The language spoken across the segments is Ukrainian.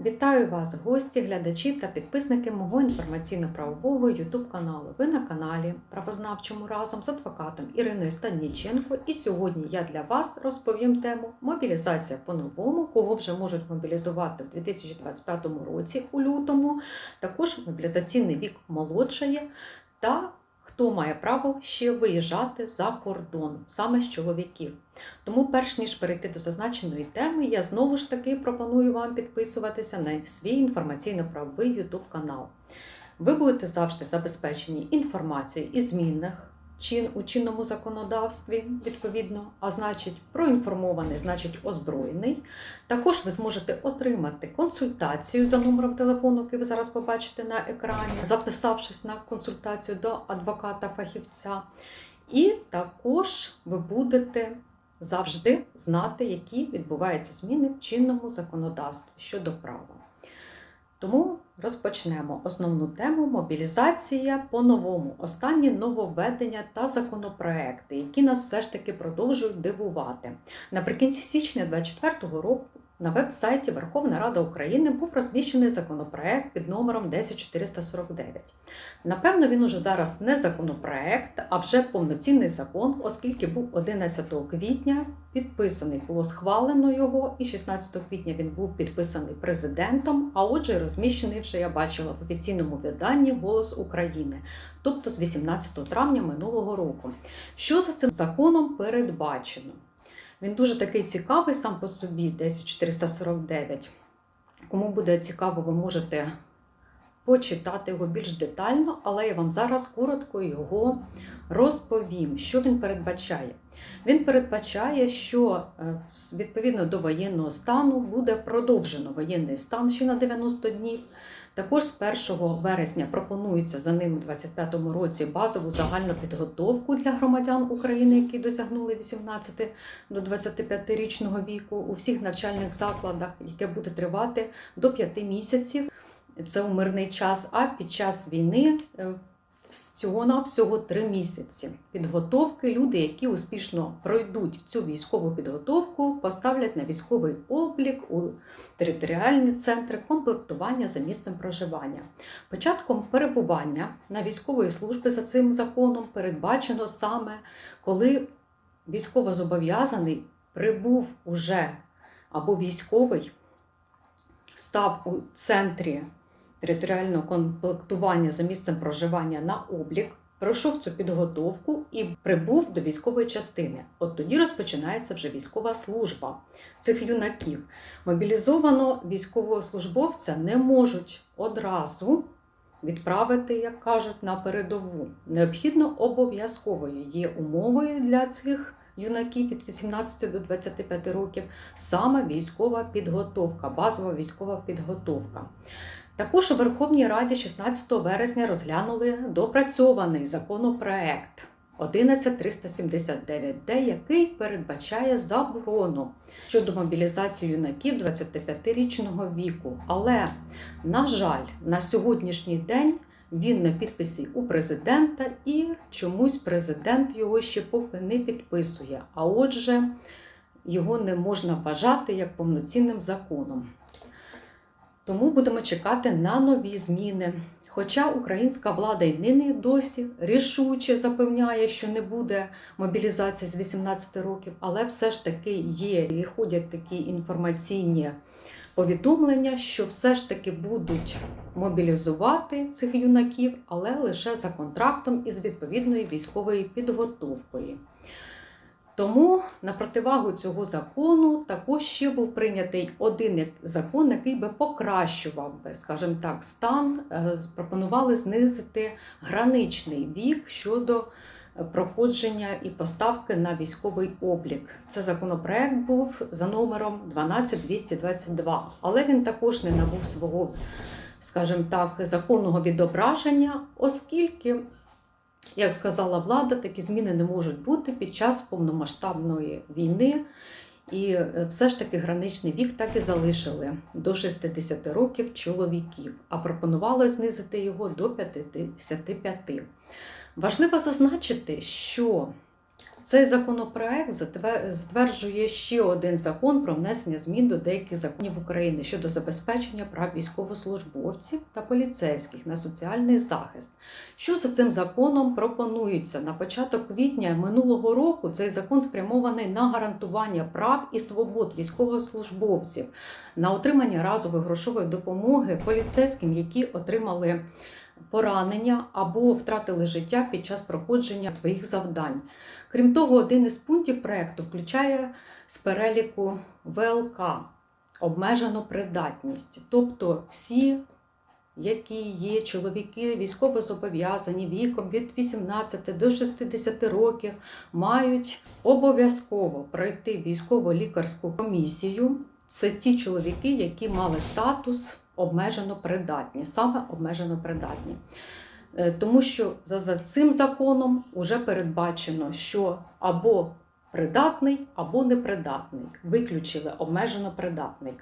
Вітаю вас, гості, глядачі та підписники мого інформаційно-правового YouTube каналу. Ви на каналі Правознавчому разом з адвокатом Іриною Станніченко. І сьогодні я для вас розповім тему мобілізація по-новому, кого вже можуть мобілізувати в 2025 році у лютому. Також мобілізаційний вік молодшає та хто має право ще виїжджати за кордон, саме з чоловіків. Тому, перш ніж перейти до зазначеної теми, я знову ж таки пропоную вам підписуватися на свій інформаційно-правовий YouTube канал. Ви будете завжди забезпечені інформацією і змінних чин у чинному законодавстві, відповідно, а значить, проінформований, значить озброєний. Також ви зможете отримати консультацію за номером телефону, який ви зараз побачите на екрані, записавшись на консультацію до адвоката-фахівця. І також ви будете завжди знати, які відбуваються зміни в чинному законодавстві щодо права. Тому розпочнемо основну тему мобілізація по-новому. Останні нововведення та законопроекти, які нас все ж таки продовжують дивувати. Наприкінці січня 2024 року на веб-сайті Верховна Рада України був розміщений законопроект під номером 10449. Напевно, він уже зараз не законопроект, а вже повноцінний закон, оскільки був 11 квітня підписаний, було схвалено його, і 16 квітня він був підписаний президентом. А отже, розміщений вже я бачила в офіційному виданні Голос України, тобто з 18 травня минулого року. Що за цим законом передбачено? Він дуже такий цікавий сам по собі, 10449. Кому буде цікаво, ви можете почитати його більш детально, але я вам зараз коротко його розповім, що він передбачає. Він передбачає, що е, відповідно до воєнного стану буде продовжено воєнний стан ще на 90 днів. Також з 1 вересня пропонується за ним у 2025 році базову загальну підготовку для громадян України, які досягнули 18 до 25-річного віку у всіх навчальних закладах, яке буде тривати до 5 місяців. Це у мирний час, а під час війни е, всього на всього 3 місяці підготовки. Люди, які успішно пройдуть цю військову підготовку, поставлять на військовий облік у територіальні центри комплектування за місцем проживання. Початком перебування на військової служби за цим законом передбачено саме коли військовозобов'язаний прибув уже або військовий, став у центрі територіального комплектування за місцем проживання на облік, пройшов цю підготовку і прибув до військової частини. От тоді розпочинається вже військова служба цих юнаків. Мобілізованого військовослужбовця не можуть одразу відправити, як кажуть, на передову. Необхідно обов'язковою є умовою для цих. Юнаків від 18 до 25 років саме військова підготовка, базова військова підготовка. Також у Верховній Раді 16 вересня розглянули допрацьований законопроект 11379Д, який передбачає заборону щодо мобілізації юнаків 25-річного віку. Але, на жаль, на сьогоднішній день він на підписі у президента, і чомусь президент його ще поки не підписує. А отже, його не можна вважати як повноцінним законом. Тому будемо чекати на нові зміни. Хоча українська влада й нині досі рішуче запевняє, що не буде мобілізації з 18 років, але все ж таки є і ходять такі інформаційні повідомлення, що все ж таки будуть мобілізувати цих юнаків, але лише за контрактом із відповідною військовою підготовкою. Тому на противагу цього закону також ще був прийнятий один закон, який би покращував би, скажімо так, стан. Е, пропонували знизити граничний вік щодо проходження і поставки на військовий облік. Це законопроект був за номером 12222, але він також не набув свого, скажімо так, законного відображення, оскільки. Як сказала влада, такі зміни не можуть бути під час повномасштабної війни. І е, все ж таки граничний вік так і залишили до 60 років чоловіків, а пропонували знизити його до 55. Важливо зазначити, що Цей законопроект затвер- затверджує ще один закон про внесення змін до деяких законів України щодо забезпечення прав військовослужбовців та поліцейських на соціальний захист. Що за цим законом пропонується? На початок квітня минулого року цей закон спрямований на гарантування прав і свобод військовослужбовців, на отримання разової грошової допомоги поліцейським, які отримали поранення або втратили життя під час проходження своїх завдань. Крім того, один із пунктів проекту включає з переліку ВЛК обмежену придатність, тобто всі, які є чоловіки військовозобов'язані віком від 18 до 60 років, мають обов'язково пройти військово-лікарську комісію. Це ті чоловіки, які мали статус обмежено придатні, саме обмежено придатні. Е, Тому що за, цим законом вже передбачено, що або придатний, або непридатний. Виключили обмежено придатний.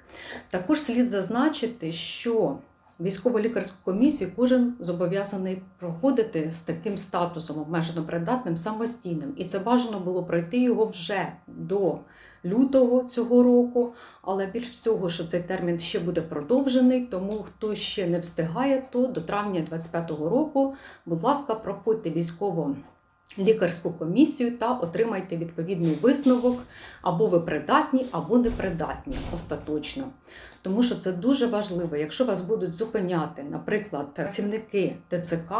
Також слід зазначити, що військово-лікарську комісію кожен зобов'язаний проходити з таким статусом обмежено придатним самостійним. І це бажано було пройти його вже до лютого цього року. Але більш всього, що цей термін ще буде продовжений, тому хто ще не встигає, то до травня 2025 року, будь ласка, проходьте військово. Лікарську комісію та отримайте відповідний висновок, або ви придатні, або непридатні остаточно. Тому що це дуже важливо. Якщо вас будуть зупиняти, наприклад, працівники ТЦК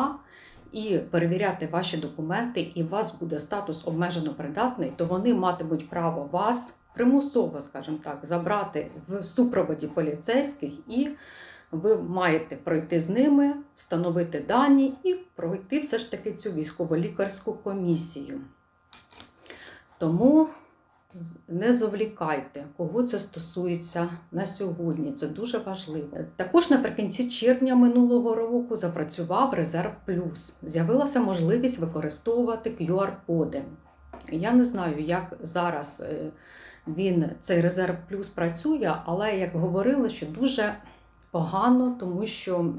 і перевіряти ваші документи, і у вас буде статус обмежено придатний, то вони матимуть право вас примусово, скажімо так, забрати в супроводі поліцейських, і ви маєте пройти з ними, встановити дані і пройти все ж таки цю військово-лікарську комісію. Тому не завлікайте, кого це стосується на сьогодні. Це дуже важливо. Також наприкінці червня минулого року запрацював Резерв Плюс. З'явилася можливість використовувати QR-коди. Я не знаю, як зараз е, він цей резерв плюс працює, але як говорили, що дуже погано, тому що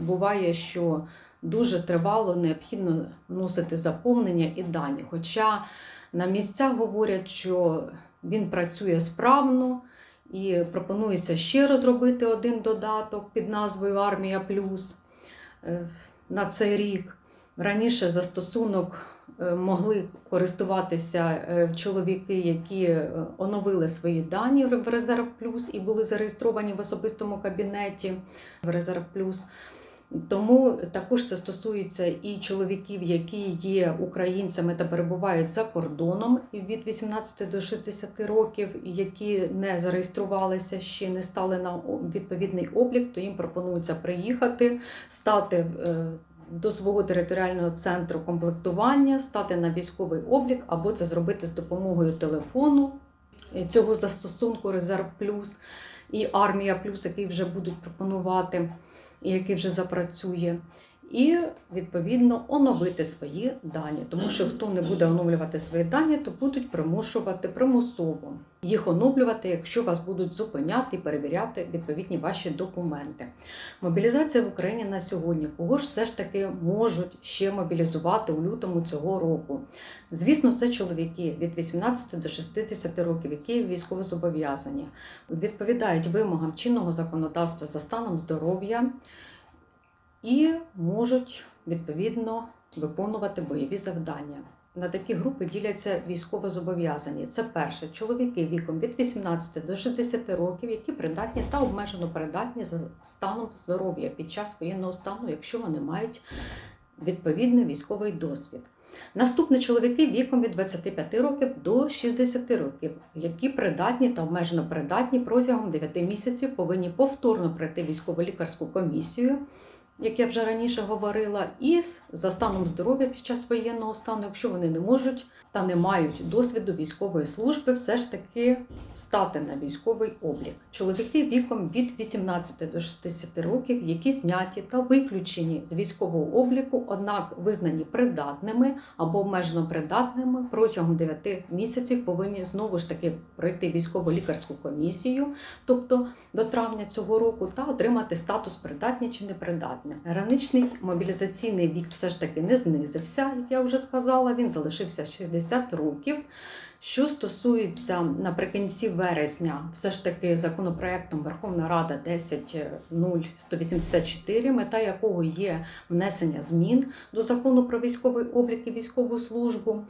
буває, що дуже тривало необхідно вносити заповнення і дані. Хоча на місцях говорять, що він працює справно і пропонується ще розробити один додаток під назвою Армія Плюс е, на цей рік. Раніше застосунок е, могли користуватися е, чоловіки, які оновили свої дані в Резерв Плюс і були зареєстровані в особистому кабінеті в Резерв Плюс. Тому також це стосується і чоловіків, які є українцями та перебувають за кордоном від 18 до 60 років, які не зареєструвалися ще не стали на відповідний облік, то їм пропонується приїхати, стати е, до свого територіального центру комплектування, стати на військовий облік, або це зробити з допомогою телефону. Цього застосунку Резерв Плюс і Армія Плюс, який вже будуть пропонувати який вже запрацює, і відповідно оновити свої дані. Тому що хто не буде оновлювати свої дані, то будуть примушувати примусово їх оновлювати, якщо вас будуть зупиняти і перевіряти відповідні ваші документи. Мобілізація в Україні на сьогодні. Кого ж все ж таки можуть ще мобілізувати у лютому цього року? Звісно, це чоловіки від 18 до 60 років, які військовозобов'язані, відповідають вимогам чинного законодавства за станом здоров'я і можуть відповідно виконувати бойові завдання. На такі групи діляться військовозобов'язані. Це перше чоловіки віком від 18 до 60 років, які придатні та обмежено придатні за станом здоров'я під час воєнного стану, якщо вони мають відповідний військовий досвід. Наступні чоловіки віком від 25 років до 60 років, які придатні та обмежено придатні протягом 9 місяців повинні повторно пройти військово-лікарську комісію, як я вже раніше говорила, і за станом здоров'я під час воєнного стану, якщо вони не можуть та не мають досвіду військової служби, все ж таки стати на військовий облік. Чоловіки віком від 18 до 60 років, які зняті та виключені з військового обліку, однак визнані придатними або обмежено придатними протягом 9 місяців повинні знову ж таки пройти військово-лікарську комісію, тобто до травня цього року, та отримати статус придатні чи непридатні. Граничний мобілізаційний вік все ж таки не знизився, як я вже сказала, він залишився 60 років. Що стосується наприкінці вересня, все ж таки законопроектом Верховна Рада 10.0184, мета якого є внесення змін до закону про військовий облік і військову службу,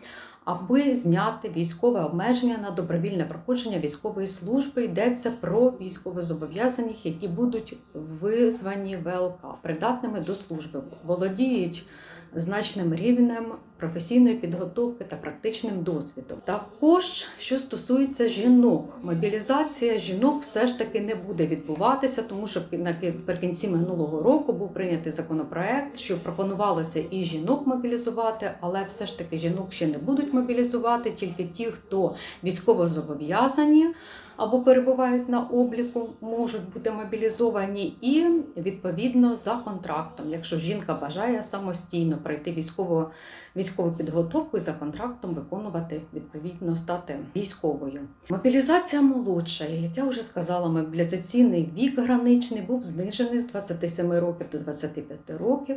аби зняти військове обмеження на добровільне проходження військової служби. Йдеться про військовозобов'язаних, які будуть визвані ВЛК, придатними до служби, володіють значним рівнем професійної підготовки та практичним досвідом. Також, що стосується жінок, мобілізація жінок все ж таки не буде відбуватися, тому що наприкінці минулого року був прийнятий законопроект, що пропонувалося і жінок мобілізувати, але все ж таки жінок ще не будуть мобілізувати, тільки ті, хто військово зобов'язані або перебувають на обліку, можуть бути мобілізовані, і відповідно за контрактом, якщо жінка бажає самостійно пройти військово військову підготовку і за контрактом виконувати відповідно стати військовою. Мобілізація молодша, як я вже сказала, мобілізаційний вік граничний був знижений з 27 років до 25 років.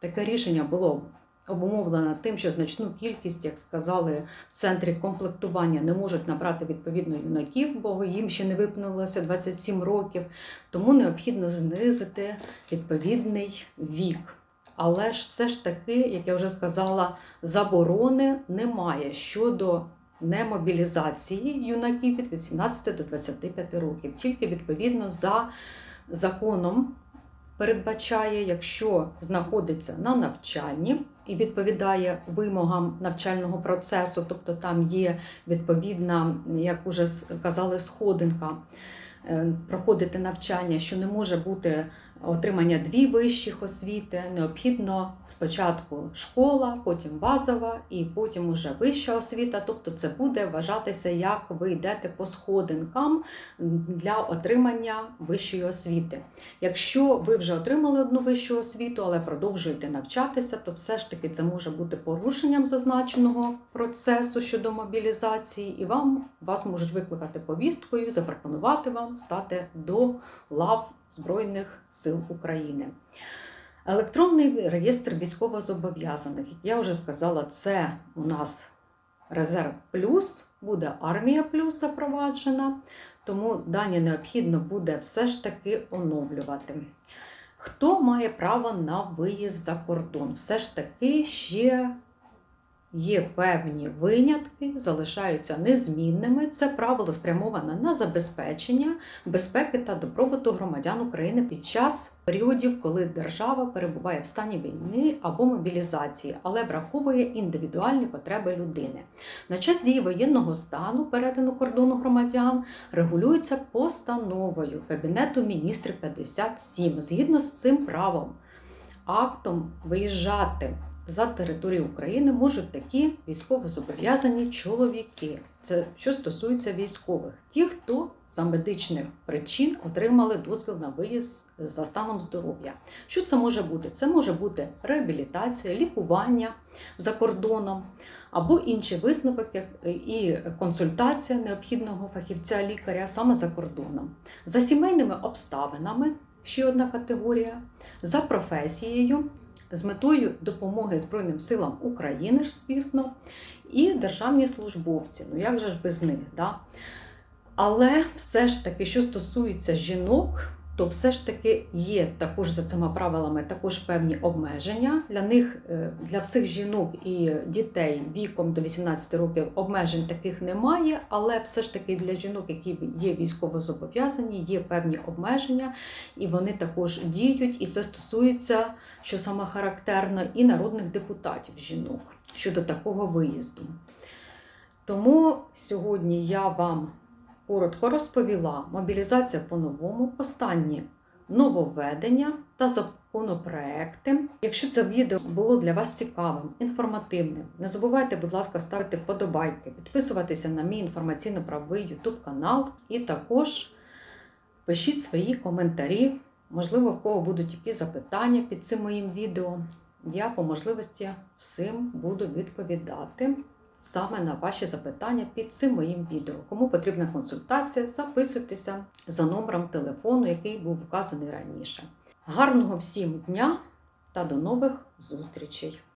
Таке рішення було обумовлено тим, що значну кількість, як сказали, в центрі комплектування не можуть набрати відповідно юнаків, бо їм ще не виповнилося 27 років, тому необхідно знизити відповідний вік. Але ж все ж таки, як я вже сказала, заборони немає щодо немобілізації юнаків від 18 до 25 років. Тільки відповідно за законом передбачає, якщо знаходиться на навчанні і відповідає вимогам навчального процесу, тобто там є відповідна, як уже казали, сходинка. е, Проходити навчання, що не може бути отримання дві вищих освіти, необхідно спочатку школа, потім базова і потім уже вища освіта. Тобто це буде вважатися, як ви йдете по сходинкам для отримання вищої освіти. Якщо ви вже отримали одну вищу освіту, але продовжуєте навчатися, то все ж таки це може бути порушенням зазначеного процесу щодо мобілізації, і вам вас можуть викликати повісткою, запропонувати вам стати до лав Збройних сил України. Електронний реєстр військовозобов'язаних, я вже сказала, це у нас резерв плюс, буде армія плюс запроваджена, тому дані необхідно буде все ж таки оновлювати. Хто має право на виїзд за кордон? Все ж таки ще є певні винятки, залишаються незмінними. Це правило спрямоване на забезпечення безпеки та добробуту громадян України під час періодів, коли держава перебуває в стані війни або мобілізації, але враховує індивідуальні потреби людини. На час дії воєнного стану перетину кордону громадян регулюється постановою Кабінету міністрів 57. Згідно з цим правом, актом виїжджати за територію України можуть такі військовозобов'язані чоловіки. Це що стосується військових, ті, хто за медичних причин отримали дозвіл на виїзд за станом здоров'я. Що це може бути? Це може бути реабілітація, лікування за кордоном або інший висновок і консультація необхідного фахівця лікаря саме за кордоном, за сімейними обставинами. Ще одна категорія за професією з метою допомоги Збройним силам України, ж, звісно, і державні службовці. Ну як же ж без них? Да? Але все ж таки, що стосується жінок, то все ж таки є також за цими правилами також певні обмеження. Для них, е, для всіх жінок і дітей віком до 18 років обмежень таких немає, але все ж таки для жінок, які є військовозобов'язані, є певні обмеження, і вони також діють. І це стосується, що саме характерно, і народних депутатів жінок щодо такого виїзду. Тому сьогодні я вам коротко розповіла мобілізація по-новому, останні нововведення та законопроекти. Якщо це відео було для вас цікавим, інформативним, не забувайте, будь ласка, ставити вподобайки, підписуватися на мій інформаційно-правовий YouTube канал і також пишіть свої коментарі. Можливо, в кого будуть якісь запитання під цим моїм відео. Я по можливості всім буду відповідати саме на ваші запитання під цим моїм відео. Кому потрібна консультація, записуйтеся за номером телефону, який був вказаний раніше. Гарного всім дня та до нових зустрічей!